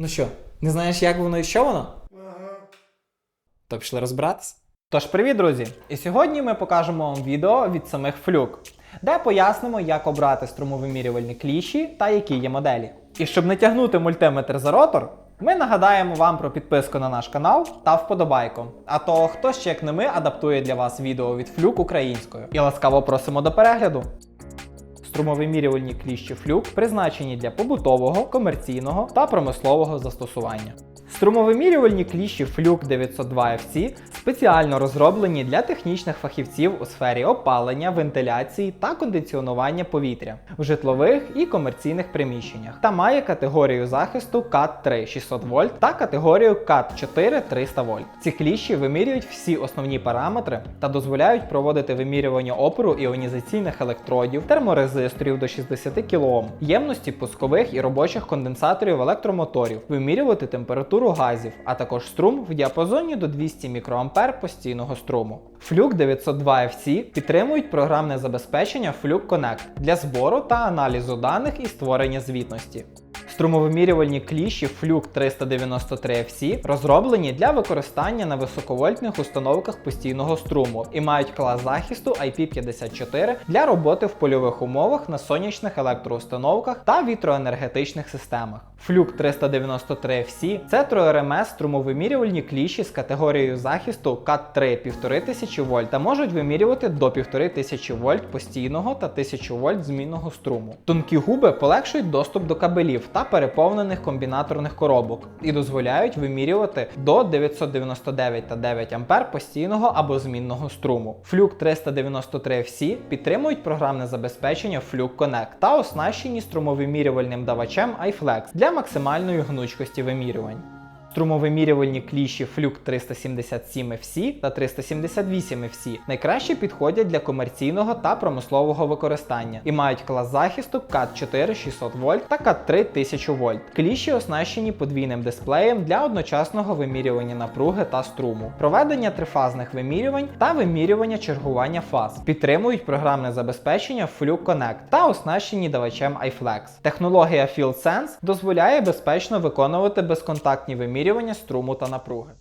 Ну що, не знаєш, як воно і що воно? Ага. То пішли розбиратись? Тож, привіт, друзі! І сьогодні ми покажемо вам відео від самих флюк, де пояснимо, як обрати струмовимірювальні кліші та які є моделі. І щоб не тягнути мультиметр за ротор, ми нагадаємо вам про підписку на наш канал та вподобайку. А то хто ще як не ми адаптує для вас відео від флюк українською. І ласкаво просимо до перегляду. Струмовимірювальні кліщі флюк призначені для побутового, комерційного та промислового застосування. Струмовимірювальні кліщі флюк 902 FC спеціально розроблені для технічних фахівців у сфері опалення, вентиляції та кондиціонування повітря в житлових і комерційних приміщеннях та має категорію захисту cat 3 600 вольт та категорію cat 4 300 вольт. Ці кліщі вимірюють всі основні параметри та дозволяють проводити вимірювання опору іонізаційних електродів, терморезисторів до 60 кОм, ємності пускових і робочих конденсаторів електромоторів, вимірювати температуру газів, а також струм в діапазоні до 200 мікроампер постійного струму. Fluke 902 FC підтримують програмне забезпечення Fluke Connect для збору та аналізу даних і створення звітності. Струмовимірювальні кліші Fluke 393 FC розроблені для використання на високовольтних установках постійного струму і мають клас захисту IP54 для роботи в польових умовах на сонячних електроустановках та вітроенергетичних системах. Fluke 393 FC це 3RMS струмовимірювальні кліші з категорією захисту CAT3 1500 вольт та можуть вимірювати до 1500 вольт постійного та 1000 вольт змінного струму. Тонкі губи полегшують доступ до кабелів та переповнених комбінаторних коробок і дозволяють вимірювати до 999 та 9 А постійного або змінного струму. Fluke 393 FC підтримують програмне забезпечення Fluke Connect та оснащені струмовимірювальним давачем iFlex для максимальної гнучкості вимірювань. Струмовимірювальні кліші Fluke 377 FC та 378 FC найкраще підходять для комерційного та промислового використання і мають клас захисту CAT 4 600 вольт та CAT 3 1000 вольт. Кліші оснащені подвійним дисплеєм для одночасного вимірювання напруги та струму, проведення трифазних вимірювань та вимірювання чергування фаз. Підтримують програмне забезпечення Fluke Connect та оснащені давачем iFlex. Технологія FieldSense дозволяє безпечно виконувати безконтактні вимірювання струму та напруги.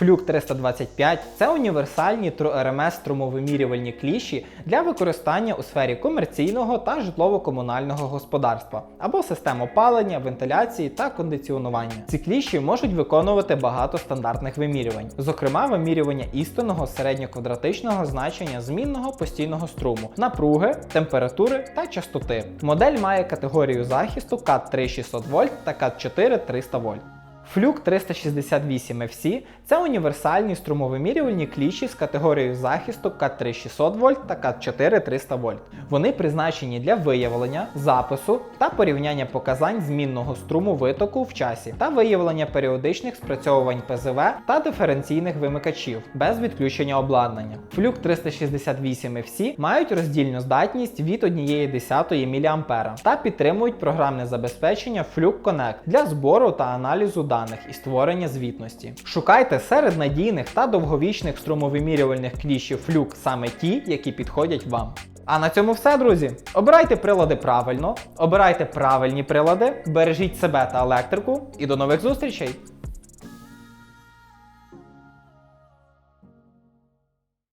Fluke 325 це універсальні TrueRMS струмовимірювальні кліші для використання у сфері комерційного та житлово-комунального господарства або систем опалення, вентиляції та кондиціонування. Ці кліші можуть виконувати багато стандартних вимірювань, зокрема вимірювання істинного середньоквадратичного значення змінного постійного струму, напруги, температури та частоти. Модель має категорію захисту CAT 3 600 вольт та CAT 4 300 вольт. Fluke 368 FC це універсальні струмовимірювальні кліші з категорією захисту CAT3 600 вольт та CAT4 300 вольт. Вони призначені для виявлення, запису та порівняння показань змінного струму витоку в часі та виявлення періодичних спрацьовувань ПЗВ та диференційних вимикачів без відключення обладнання. Fluke 368 FC мають роздільну здатність від 1,1 мА та підтримують програмне забезпечення Fluke Connect для збору та аналізу даних і створення звітності. Шукайте серед надійних та довговічних струмовимірювальних кліщів флюк саме ті, які підходять вам. А на цьому все, друзі. Обирайте прилади правильно, обирайте правильні прилади, бережіть себе та електрику і до нових зустрічей!